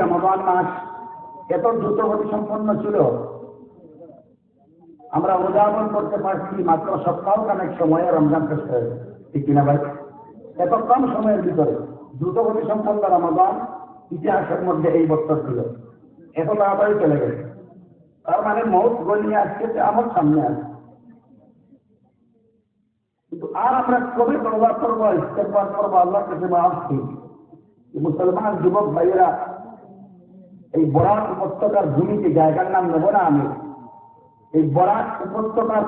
রমাদান মাস এত দ্রুতগতি সম্পন্ন ছিল। আমরা উদাহরণ করতে পারছি মাত্র সপ্তাহ খানেক সময়ে রমজান শেষ হয়ে। ঠিক কিনা ভাই? এত কম সময়ের ভিতরে দ্রুতগতি সম্পন্ন রমাদান ইতিহাসের মধ্যে এই বছর ছিল। এত তাড়াতাড়ি চলে গেছে। তার মানে মৌত গলিয়ে আসছে যে আমার সামনে আছে। কিন্তু আর আমরা কবে তবা করব ইস্তেফার করব, আল্লাহর কাছে মাফি মুসলমান, যুবক, ভাইয়েরা এই বরাক উপত্যকার ভূমিতে জায়গার নাম নেব না আমি। এই বরাক উপত্যকার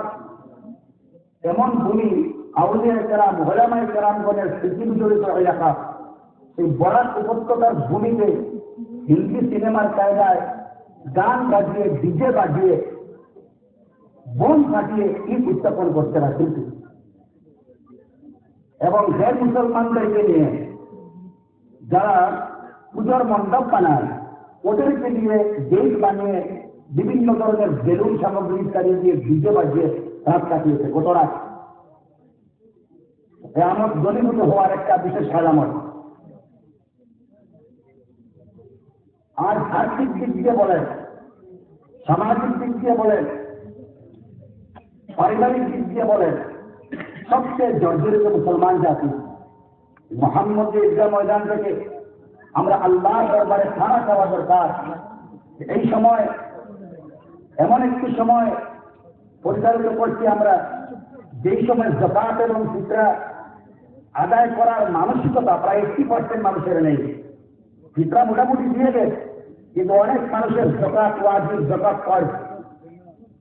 এমন ভূমি আউলিয়া কেরাম হোলামাই কেরামগণের স্মৃতি জড়িত এলাকা। এই বরাক উপত্যকার ভূমিতে হিন্দি সিনেমার কায়দায় গান বাজিয়ে, ডিজে বাজিয়ে, বোম ফাটিয়ে ঈদ উদযাপন করতে না কিন্তু এবং গ্যার মুসলমানদেরকে নিয়ে যারা পুজোর মণ্ডপ বানায় ওদেরকে দিয়ে গেট বানিয়ে বিভিন্ন ধরনের বেলুন সামগ্রী ইত্যাদি দিয়ে ডিজে বাজিয়ে রাত কাটিয়েছে, গত রাত। আমার জনীভূত হওয়ার একটা বিশেষ আলামত আর আর্থিক দিক দিয়ে বলেন, সামাজিক দিক দিয়ে বলেন, পারিবারিক দিক দিয়ে বলেন, সবচেয়ে জর্জরিত মুসলমান জাতি মোহাম্মদ ঈদগাহ ময়দান থেকে আমরা আল্লাহ দরবারে খানা খাওয়া দরকার এই সময় এমন একটি সময় পরিচালিত করছি আমরা যেই সময় জকাত এবং ফিতরা আদায় করার মানসিকতা প্রায় এইটি পার্সেন্ট মানুষের নেই ফিতরা মোটামুটি দিয়ে দেয় কিন্তু অনেক মানুষের জকাত ওয়াজিব জকাত ফর্জ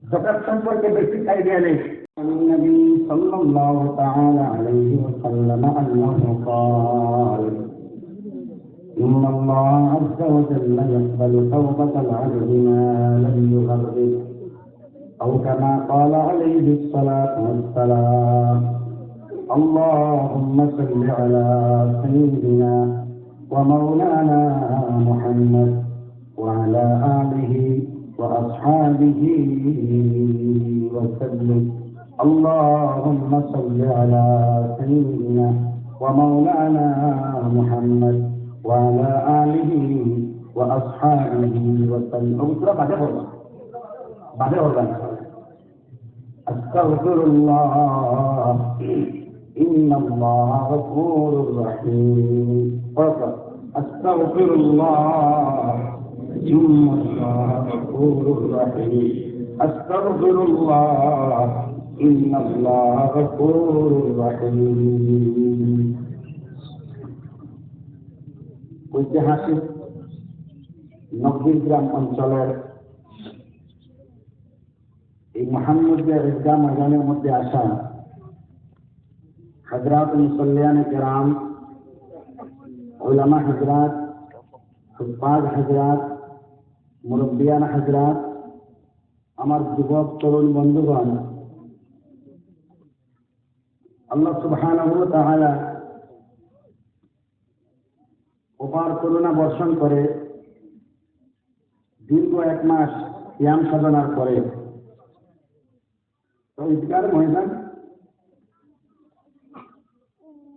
জকাত সম্পর্কে বেশি আইডিয়া নেই النبي صلى الله تعالى عليه وسلم أنه قال إن الله عز وجل يقبل توبة العبد ما لم يغرب أو كما قال عليه الصلاة والسلام اللهم صل على سيدنا ومولانا محمد وعلى آله وأصحابه وسلم. اللهم صل على سيدنا ومولانا محمد وعلى آله وأصحابه وسلم. بعد بعدين بعد بعدين أستغفر الله. إن الله غفور رحيم. قربان أستغفر الله. إن الله غفور رحيم. أستغفر الله. إن الله غفور رحيم. ঐতিহাসিক নবীগ্রাম অঞ্চলের এই মোহাম্মদিয়া ঈদগাহ ময়দানের মধ্যে আসা হজরাত মুসল্লিয়ান কেরাম ওলামা হজরাত হুফাজ হজরাত মুরব্বিয়ান হজরাত আমার যুবক তরুণ বন্ধুগণ আল্লাহ সুবহানাহু ওয়া তাআলা অপার করুণা বর্ষণ করে। দীর্ঘ এক মাস ব্যায়াম সাধনার পরে। ঈদগার ময়দান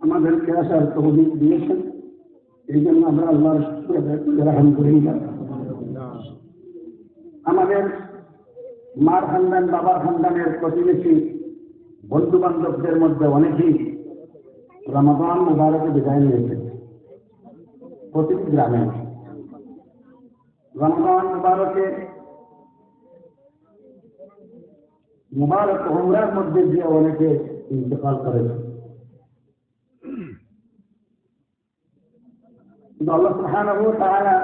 আমাদেরকে আসার তহবিল দিয়েছেন। এই জন্য আমরা আল্লাহর আদায় করি, আলহামদুলিল্লাহ আমাদের মার খানদান বাবার খানদানের প্রতিবেশী বন্ধু বান্ধবদের মধ্যে অনেকেই রমাদান মুবারকে বিদায় নিয়েছে প্রতিটি গ্রামে রমাদান মুবারকে মুবারক উমরার মধ্যে দিয়ে অনেকে ইন্তকাল করেছে কিন্তু আল্লাহ সুবহানাহু তাআলা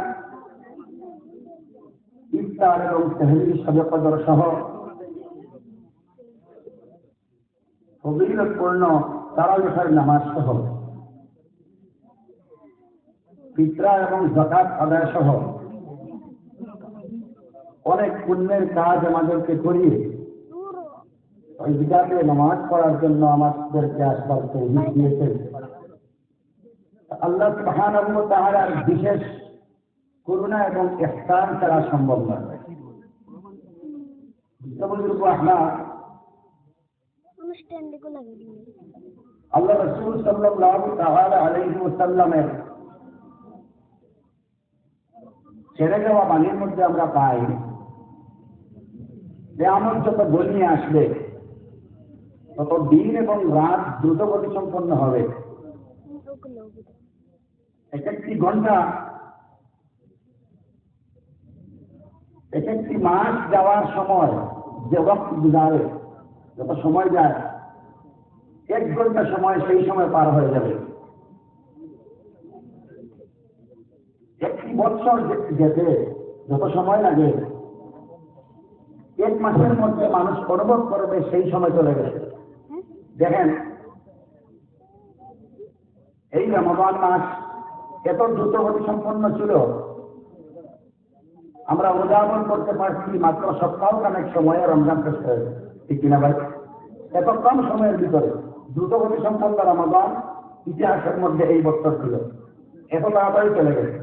ইফতার এবং তাহলিল সবে কদর সহ ফজিলতপূর্ণ তারাবিহের নামাজ সহ ফিতরা এবং জাকাত আদায় সহ অনেক পুণ্যের কাজ আমাদেরকে করিয়ে ওই বিদাতে নামাজ পড়ার জন্য আমাদেরকে আসবার তৌফিক দিয়েছেন। আল্লাহ সুবহানাহু তাহার বিশেষ করুণা এবং ইহসান ছাড়া সম্ভব নয়। আল্লাহ রসুল সাল্লাল্লাহু তাআলা ছেড়ে যাওয়া বাণীর মধ্যে আমরা পাই। যে আমার যত গলিয়ে আসবে, তত দিন এবং রাত দ্রুত গতি সম্পন্ন হবে। এক একটি ঘণ্টা এক একটি মাস যাওয়ার সময় যে বক্ত যত সময় যায়, এক ঘণ্টা সময় সেই সময় পার হয়ে যাবে। বছর যেতে যত সময় লাগে, এক মাসের মধ্যে মানুষ অনুভব করবে সেই সময় চলে গেছে। দেখেন, এই রমজান মাস এত দ্রুত গতি সম্পন্ন ছিল। আমরা উদাহরণ করতে পারছি মাত্র সপ্তাহ খানেক সময়ে রমজান শেষ হয়েছে ঠিক কিনা ভাই? এত কম সময়ের ভিতরে দ্রুত গতি সম্পন্ন রমজান ইতিহাসের মধ্যে এই বছর ছিল। এত তাড়াতাড়ি চলে গেছে।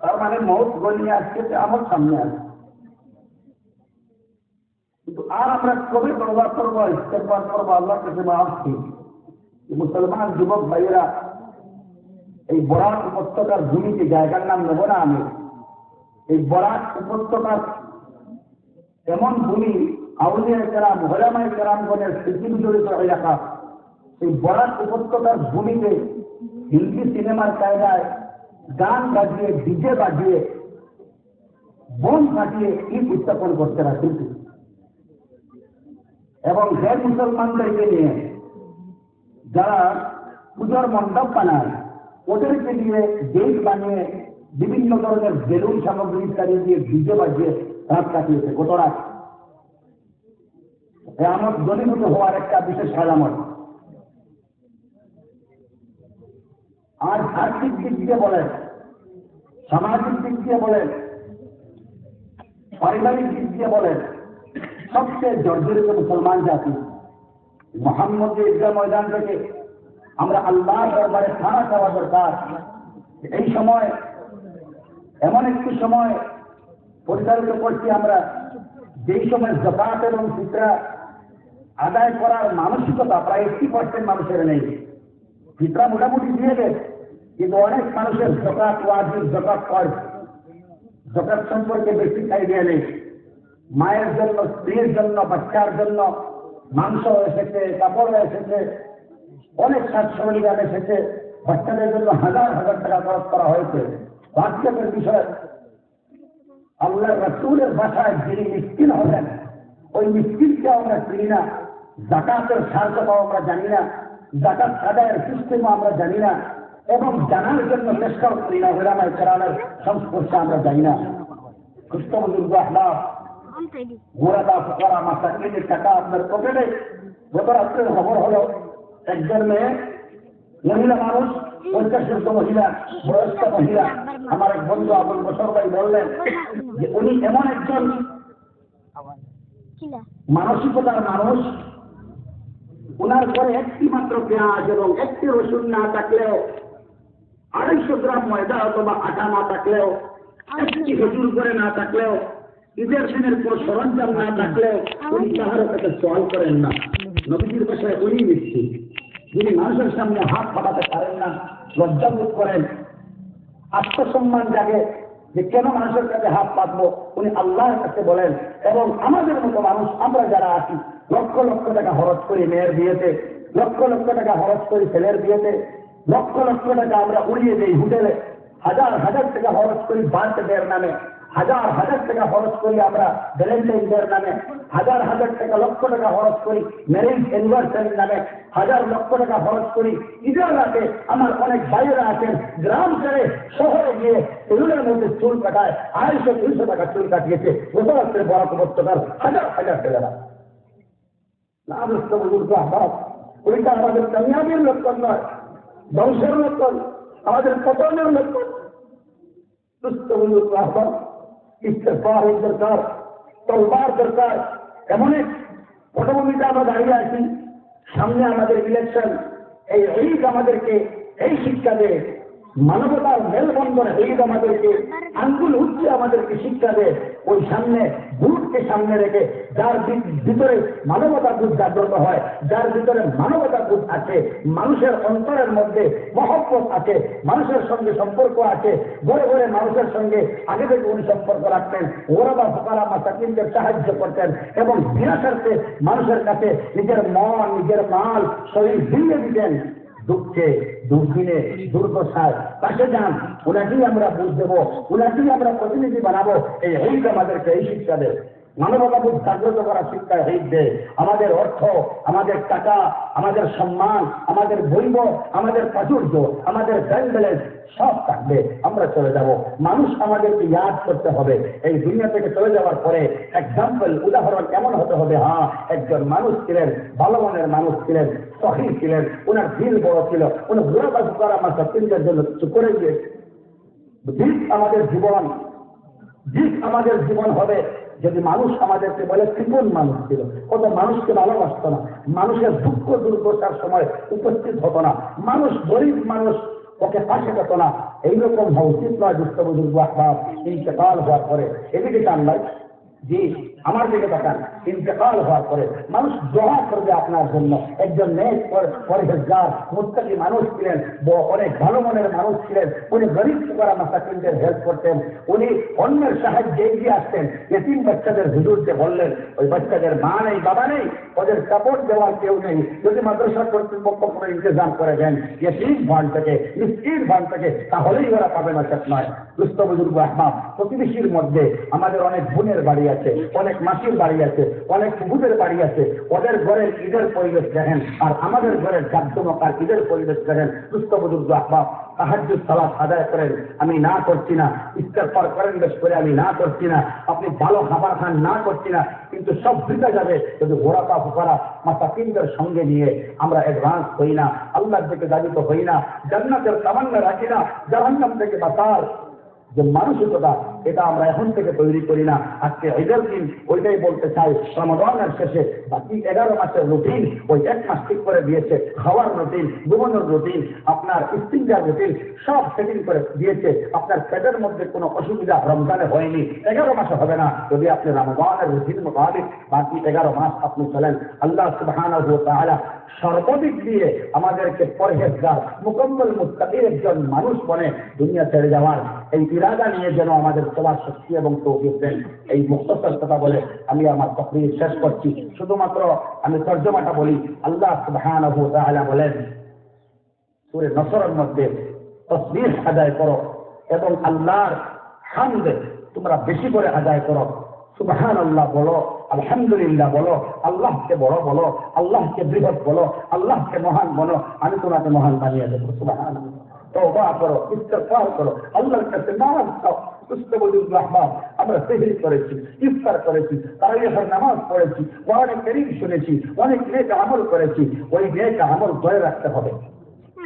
তার মানে মৌত গলিয়ে আসছে যে আমার সামনে আছে। কিন্তু আর আমরা কবে তবা করব ইস্তেকবার করব আল্লাহ কাছে আসছি মুসলমান যুবক ভাইয়েরা, এই বরাক উপত্যকার ভূমিতে জায়গার নাম নেব না আমি। এই বরাক উপত্যকার এমন ভূমি আউলিয়া কেরাম হলামাই কেরামগণের স্মৃতি জড়িত এলাকা এই বরাক উপত্যকার ভূমিতে হিন্দি সিনেমার কায়দায় গান বাজিয়ে ডিজে বাজিয়ে বোম ফাটিয়ে ঈদ উত্থাপন করতে রাখেন এবং যে মুসলমানদেরকে নিয়ে যারা পুজোর মণ্ডপ বানায়, ওদেরকে দিয়ে গেট বানিয়ে বিভিন্ন ধরনের বেলুন সামগ্রী ইত্যাদি দিয়ে ডিজে বাজিয়ে রাত কাটিয়েছে। গত রাত আমার দলীভূত হওয়ার একটা বিশেষ আলামত আর আর্থিক দিক দিয়ে বলেন। সামাজিক দিক দিয়ে বলেন। পারিবারিক দিক দিয়ে বলেন। সবচেয়ে জর্জরিত মুসলমান জাতি মোহাম্মদ ঈদগাহ ময়দান থেকে আমরা আল্লাহ দরবারে খানা খাওয়া দরকার। এই সময়, এমন একটি সময় পরিচালিত করছি আমরা, যেই সময় জকাত এবং ফিতরা আদায় করার মানসিকতা প্রায় এইটি পার্সেন্ট মানুষের নেই। ফিতরা মোটামুটি দিয়ে দেয় কিন্তু অনেক মানুষের জকাত, ওয়াজিব জকাত ফর্জ জকাত সম্পর্কে বেশি আইডিয়া নেই। মায়ের জন্য, স্ত্রীর জন্য, বাচ্চার জন্য মাংস এসেছে কাপড় এসেছে, অনেক সাজ সরঞ্জাম এসেছে। বাচ্চাদের জন্য হাজার হাজার টাকা খরচ করা হয়েছে। বাচ্চাদের বিষয় আল্লাহ রসুলের ভাষায় যিনি মিষ্কিন হলেন ওই মিষ্কিনকে আমরা চিনি না। জাকাতের সার্থকতাও আমরা জানি না। জাকাত আদায়ের সিস্টেমও আমরা জানি না। এবং জানার জন্য চেষ্টাও করি না ওলামায় কেরামের সংস্পর্শে আমরা জানি না। বুজুর্গ আহ্লাদ গোড়াটা ফোকরা কেটে টাকা আপনার পকেটে। গত রাত্রের খবর হলো, একজন মেয়ে, মহিলা মানুষ পঞ্চাশ বছর মহিলা, বয়স্ক মহিলা। আমার এক বন্ধু আবুল বসর ভাই বললেন যে উনি এমন একজন মানসিকতার মানুষ। ওনার ঘরে একটি মাত্র পেঁয়াজ এবং একটি রসুন না থাকলেও আড়াইশো গ্রাম ময়দা অথবা আটা না থাকলেও একটি খেজুর করে না থাকলেও ঈদের দিনের কোন সরঞ্জাম না থাকলেও উনি কাহারও কাছে সওয়াল করেন না। নবীজির ভাষায় উনি মিষ্টি যিনি মানুষের সামনে হাত পাঠাতে পারেন না লজ্জাবোধ করেন। আত্মসম্মান জাগে যে কেন মানুষের কাছে হাত পাতবো উনি আল্লাহর কাছে বলেন। এবং আমাদের মতো মানুষ আমরা যারা আছি লক্ষ লক্ষ টাকা খরচ করি মেয়ের বিয়েতে লক্ষ লক্ষ টাকা খরচ করি ছেলের বিয়েতে লক্ষ লক্ষ টাকা আমরা উড়িয়ে দিই হোটেলে। হাজার হাজার টাকা খরচ করি বার্থডের নামে। হাজার হাজার টাকা খরচ করি আমরা ভ্যালেন্টাইন ডের নামে। হাজার হাজার টাকা লক্ষ টাকা খরচ করি ম্যারেজ অ্যানিভার্সারির নামে। হাজার লক্ষ টাকা খরচ করি। ঈদের রাতে আমার অনেক ভাইয়েরা আছেন, গ্রাম ছেড়ে শহরে গিয়ে সেলুনের মধ্যে চুল কাটায়, আড়াইশো তিনশো টাকা চুল কাটিয়েছে। রাত্রে বরাক উপত্যকার হাজার হাজার ছেলেরা না আমাদের কামিয়াবির লক্ষণ নয়। ধ্বংসের মতন, আমাদের পতনের লক্ষণ সুস্থ ইস্তেফার দরকার তলবার দরকার। এমন এক পটভূমিতে আমরা দাঁড়িয়ে আছি, সামনে আমাদের ইলেকশন এই ঈদ আমাদেরকে এই শিক্ষা দেয়। মানবতার মেলবন্ধন ঈদ আমাদেরকে, আঙ্গুল উঠছে আমাদেরকে শিক্ষা দেয়। ওই সামনে বুটকে সামনে রেখে যার ভিতরে মানবতা বোধ জাগ্রত হয়, যার ভিতরে মানবতা বোধ আছে, মানুষের অন্তরের মধ্যে মহব্বত আছে, মানুষের সঙ্গে সম্পর্ক আছে। ঘরে ঘরে মানুষের সঙ্গে আগে থেকে উনি সম্পর্ক রাখতেন, ওরা বা ফোকারা মাসাকিনকে সাহায্য করতেন এবং বিনা স্বার্থে মানুষের কাছে নিজের মন, নিজের মাল, শরীর ভিড়িয়ে দিতেন। দুঃখে দুর্দিনে দুর্দশায়। পাশে যান, ওনাকেই আমরা বুঝ দেবো, ওনাকেই আমরা প্রতিনিধি বানাবো। এই হেইট আমাদেরকে এই শিক্ষা দেয় মানবতাবোধ জাগ্রত করা শিক্ষা দেয় আমাদের অর্থ, আমাদের টাকা, আমাদের সম্মান, আমাদের বৈভব আমাদের প্রাচুর্য, আমাদের ব্যাংক ব্যালেন্স সব থাকবে। আমরা চলে যাব। মানুষ আমাদেরকে ইয়াদ করতে হবে। এই দুনিয়া থেকে চলে যাওয়ার পরে এক্সাম্পল উদাহরণ কেমন হতে হবে হ্যাঁ একজন মানুষ ছিলেন, ভালো মনের মানুষ ছিলেন সহি ছিলেন ওনার দিল বড় ছিল, উনি ঘোরাবাজি করা আমার সত্যিকার জন্য কিছু করে দিয়েছে দিক আমাদের জীবন দিক আমাদের জীবন হবে। যদি মানুষ আমাদেরকে বলে কৃপণ মানুষ ছিল, কত মানুষকে ভালোবাসত না। মানুষের দুঃখ দুর্দশার সময় উপস্থিত হতো না। মানুষ গরিব মানুষ ওকে পাশে পেত না। এইরকম হওয়া উচিত নয়, দুঃখ বুজুর্গ আহ্বাব, ইন্তেকাল হওয়ার পরে। এদিকে জানলাই জি, আমার দিকে তাকান। ইন্তেকাল হওয়ার পরে মানুষ দোয়া করবে আপনার জন্য। একজন নেক পরেজগার মুত্তাকি মানুষ ছিলেন অনেক ভালো মনের মানুষ ছিলেন, উনি গরিব করা মাসাকিনদের হেল্প করতেন, উনি অন্যের সাহায্যে এগিয়ে আসতেন। এতিম বাচ্চাদের হুজুরকে বললেন, ওই বাচ্চাদের মা নেই, বাবা নেই, ওদের সাপোর্ট দেওয়ার কেউ নেই। যদি মাদ্রাসা কর্তৃপক্ষ কোনো ইন্তজাম করে দেন, এতিম ভান থেকে মিষ্টির ভান থেকে, তাহলেই ওরা পাবে না সেট নয় দুস্থ বুজুর্গ আহমাদ, প্রতিবেশীর মধ্যে আমাদের অনেক বোনের বাড়ি আছে, অনেক মাসির বাড়ি আছে। অনেক কুকুরের বাড়ি আছে। ওদের ঘরের ঈদের পরিবেশ দেখেন, আর আমাদের ঘরের জাকজমকার ঈদের পরিবেশ দেখেন। দুস্থ বুজুর্গ আহমাদ সাহায্য সালাদ আদায় করেন, আমি না করছি না ইস্তেফার করেন বেশ করে আমি না করছি না, আপনি ভালো খাবার খান, না করছি না, কিন্তু সব দিতে যাবে যদি ঘোরাপা ফুকারা মাসাকিনদের সঙ্গে নিয়ে আমরা অ্যাডভান্স হই না, আল্লাহর থেকে দাবিত হই না, জান্নাতের তামান্না রাখি না, জাহান্নাম থেকে বাঁচার যে মানসিকতা, এটা আমরা এখন থেকে তৈরি করি না। আজকে ঈদের দিন ওইটাই বলতে চাই, রমদানের শেষে বাকি এগারো মাসের রুটিন ওই এক মাস ঠিক করে দিয়েছে খাওয়ার রুটিন ঘুমানোর রুটিন আপনার স্টিঞ্জার রুটিন সব সেটিং করে দিয়েছে। আপনার পেটের মধ্যে কোনো অসুবিধা রমজানে হয়নি। এগারো মাসে হবে না। যদি আপনি রমজানের রুটিন মোতাবেক বাকি এগারো মাস আপনি চলেন, আল্লাহ সুবহান সর্বদিক দিয়ে আমাদেরকে পরহেজগার, মুকম্মল মুস্তাকির একজন মানুষ বনে দুনিয়া ছেড়ে যাওয়ার এই ইরাদা নিয়ে যেন আমাদের সবার শক্তি এবং তৌফিক দেন। এই মুক্তসর কথা বলে আমি আমার তকরির শেষ করছি। শুধুমাত্র আমি তর্জমাটা বলি, আল্লাহ সুবহান বলেন, সুরে নসরের মধ্যে তসবির আদায় করো এবং আল্লাহর হামদ তোমরা বেশি করে আদায় করো। সুবহান আল্লাহ বলো, আলহামদুলিল্লাহ বলো, আল্লাহকে বড় বলো, আল্লাহকে বৃহৎ বলো, আল্লাহকে মহান বলো, আমি তোমাকে মহান বানিয়ে দেবো সুবহান অনেক করিম আমল করেছি, ওই নেক আমল ধরে রাখতে হবে।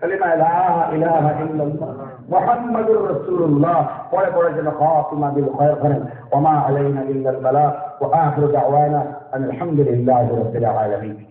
কালিমা লা ইলাহা ইল্লাল্লাহ মুহাম্মাদুর রাসূলুল্লাহ পরে পরে যেন খাতিমা বিল খায়র করেন ওমা আলাইনা ইল্লাল বালাগ ওয়া আখিরু দাওয়ানা আলহামদুলিল্লাহি রাব্বিল আলামিন